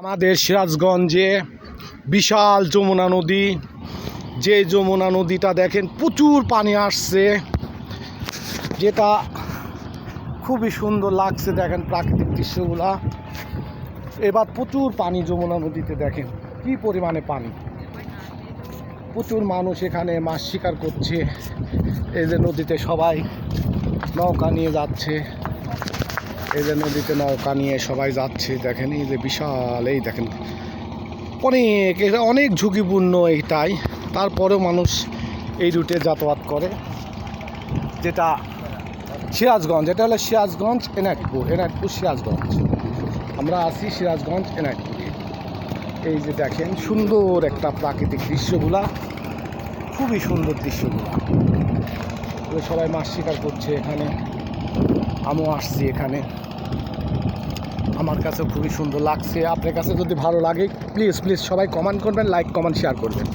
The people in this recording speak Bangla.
আমাদের সিরাজগঞ্জে বিশাল যমুনা নদী। যে যমুনা নদীটা দেখেন, প্রচুর পানি আসছে। যেটা খুবই সুন্দর লাগছে দেখেন প্রাকৃতিক দৃশ্যগুলা। এবার প্রচুর পানি যমুনা নদীতে দেখেন, কি পরিমাণে পানি। প্রচুর মানুষ এখানে মাছ শিকার করছে। এই যে নদীতে সবাই নৌকা নিয়ে যাচ্ছে। এই যে নদীতে নৌকা নিয়ে সবাই যাচ্ছে, দেখেন এই যে বিশাল, এই দেখেন। অনেক, এটা অনেক ঝুঁকিপূর্ণ এইটাই। তারপরেও মানুষ এই রুটে যাতায়াত করে। যেটা সিরাজগঞ্জ, এটা হলো সিরাজগঞ্জ, এনায়তপুর। এনায়তপুর, সিরাজগঞ্জ। আমরা আছি সিরাজগঞ্জ, এনায়তপুরে। এই যে দেখেন, সুন্দর একটা প্রাকৃতিক দৃশ্যগুলা। খুবই সুন্দর দৃশ্যগুলা। সবাই মাছ শিকার করছে এখানে। আমিও আসছি এখানে। আমার কাছে খুবই সুন্দর লাগছে। আপনার কাছে যদি ভালো লাগে প্লিজ প্লিজ সবাই কমেন্ট করবেন লাইক কমেন্ট শেয়ার করবেন।